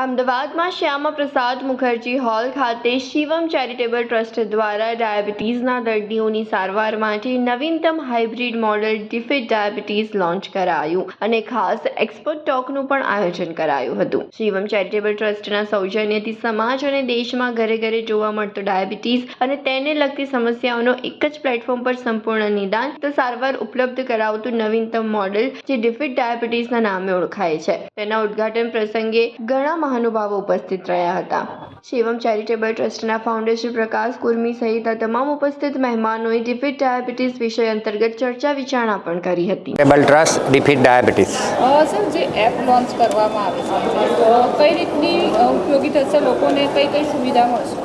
અમદાવાદમાં શ્યામા પ્રસાદ મુખર્જી હોલ ખાતે Shivam charitable trust દ્વારા ડાયાબિટીસના દર્દીઓની સારવાર માટે નવીનતમ hybrid model defeat diabetes launch કરાયું અને ખાસ એક્સપર્ટ ટોકનું પણ આયોજન કરાયું હતું. શિવમ ચેરિટેબલ ટ્રસ્ટના સૌજન્યથી સમાજ અને દેશમાં ઘરે ઘરે જોવા મળતો ડાયાબિટીસ અને તેને લગતી સમસ્યાઓનો એક જ પ્લેટફોર્મ પર સંપૂર્ણ નિદાન તો સારવાર ઉપલબ્ધ કરાવતું નવીનતમ મોડેલ જે ડિફિટ ડાયાબિટીસના નામે ઓળખાય છે. તેના ઉદ્ઘાટન પ્રસંગે ઘણા મહાનુભાવો ઉપસ્થિત રહ્યા હતા. શિવમ ચેરિટેબલ ટ્રસ્ટના ફાઉન્ડર શ્રી પ્રકાશ કુર્મી સહિત તમામ ઉપસ્થિત મહેમાનોએ ડિફિટ ડાયાબિટીસ વિષય અંતર્ગત ચર્ચા વિચારણા પણ કરી હતી. Table trust defeat diabetes sir જે એપ લોન્ચ કરવામાં આવે છે તો કઈ રીતની ઉપયોગી થશે? લોકોને કઈ કઈ સુવિધા મળશે?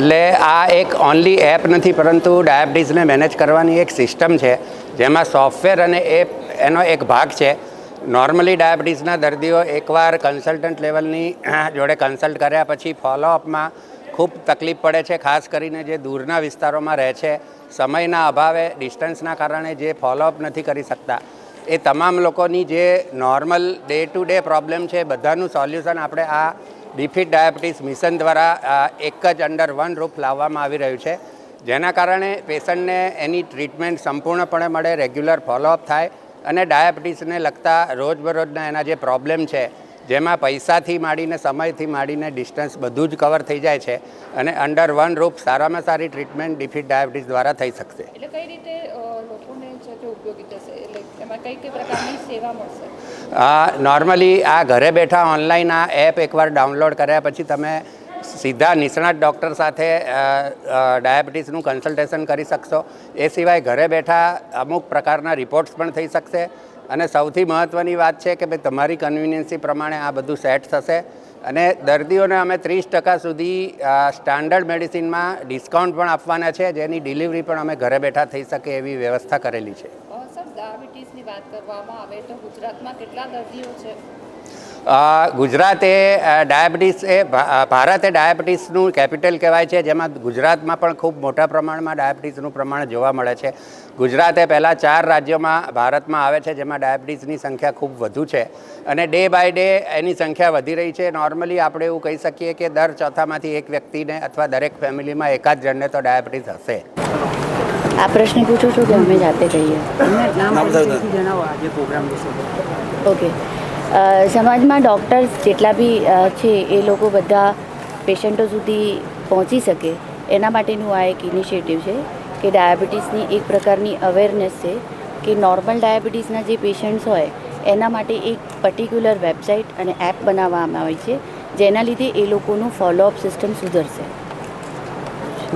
એટલે આ એક ઓનલી એપ નથી પરંતુ ડાયાબિટીસને મેનેજ કરવાની એક સિસ્ટમ છે જેમાં સોફ્ટવેર અને એપ એનો એક ભાગ છે. નોર્મલી ડાયાબિટીસના દર્દીઓ એકવાર કન્સલ્ટન્ટ લેવલની જોડે કન્સલ્ટ કર્યા પછી ફોલોઅપમાં ખૂબ તકલીફ પડે છે. ખાસ કરીને જે દૂરના વિસ્તારોમાં રહે છે, સમયના અભાવે ડિસ્ટન્સના કારણે જે ફોલોઅપ નથી કરી શકતા. એ તમામ લોકોની જે normal day to day problem છે, બધાનું સોલ્યુશન આપણે આ ડિફિટ ડાયાબિટીસ મિશન દ્વારા એક જ અંડર વન રૂફ લાવવામાં આવી રહ્યું છે. જેના કારણે પેશન્ટને એની ટ્રીટમેન્ટ સંપૂર્ણપણે મળે રેગ્યુલર ફોલોઅપ થાય. અને ડાયાબિટીસને લગતા રોજબરોજના એના જે પ્રોબ્લેમ છે જેમાં પૈસાથી માંડીને સમયથી માંડીને ડિસ્ટન્સ બધું જ કવર થઈ જાય છે અને અંડર વન રૂપ સારામાં સારી ટ્રીટમેન્ટ ડિફીટ ડાયાબિટીસ દ્વારા થઈ શકશે. એટલે કઈ રીતે લોકોને છે તે ઉપયોગી થશે? એટલે એમાં કઈ કઈ પ્રકારની સેવા મળશે? નોર્મલી આ ઘરે બેઠા ઓનલાઈન આ એપ એકવાર ડાઉનલોડ કર્યા પછી તમે સીધા નિષ્ણાત ડૉક્ટર સાથે ડાયાબિટીસનું કન્સલ્ટેશન કરી શકશો. એ સિવાય ઘરે બેઠા અમુક પ્રકારના રિપોર્ટ્સ પણ થઈ શકશે. અને સૌથી મહત્ત્વની વાત છે કે ભાઈ તમારી કન્વિનિયન્સી પ્રમાણે આ બધું સેટ થશે. અને દર્દીઓને અમે ત્રીસ ટકા સુધી સ્ટાન્ડર્ડ મેડિસિનમાં ડિસ્કાઉન્ટ પણ આપવાના છે. જેની ડિલિવરી પણ અમે ઘરે બેઠા થઈ શકે એવી વ્યવસ્થા કરેલી છે. સર, ડાયાબિટીસની વાત કરવામાં આવે તો ગુજરાતમાં કેટલા દર્દીઓ છે? ગુજરાત ડાયાબિટીસ એ ભારત ડાયાબિટીસનું કેપિટલ કહેવાય છે જેમાં ગુજરાતમાં પણ ખૂબ મોટા પ્રમાણમાં ડાયાબિટીસનું પ્રમાણ જોવા મળે છે. ગુજરાત એ પહેલાં ચાર રાજ્યોમાં ભારતમાં આવે છે જેમાં ડાયાબિટીસની સંખ્યા ખૂબ વધુ છે. અને ડે બાય ડે એની સંખ્યા વધી રહી છે. નોર્મલી આપણે એવું કહી શકીએ કે દર ચોથામાંથી એક વ્યક્તિને અથવા દરેક ફેમિલીમાં એકાદ જણને તો ડાયાબિટીસ હશે. આ પ્રશ્ન પૂછું છું કે અમે જાતે કહીએ? ઓકે સમાજમાં ડૉક્ટર્સ જેટલા બી છે, એ લોકો બધા પેશન્ટો સુધી પહોંચી શકે. એના માટેનું આ એક ઇનિશિયેટિવ છે કે ડાયાબિટીસની એક પ્રકારની અવેરનેસ છે કે નોર્મલ ડાયાબિટીસના જે પેશન્ટ્સ હોય, એના માટે એક પર્ટિક્યુલર વેબસાઇટ અને એપ બનાવવામાં આવી છે, જેના લીધે એ લોકોનું ફોલોઅપ સિસ્ટમ સુધરશે.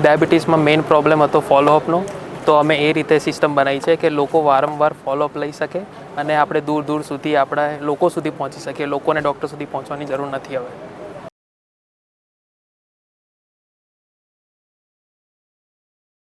ડાયાબિટીસમાં મેઇન પ્રોબ્લેમ હતો ફોલોઅપનો તો અમે એ રીતે સિસ્ટમ બનાવી છે કે લોકો વારંવાર ફોલોઅપ લઈ શકે અને આપણે દૂર દૂર સુધી આપણા લોકો સુધી પહોંચી શકીએ. લોકોને ડૉક્ટર સુધી પહોંચવાની જરૂર નથી હવે.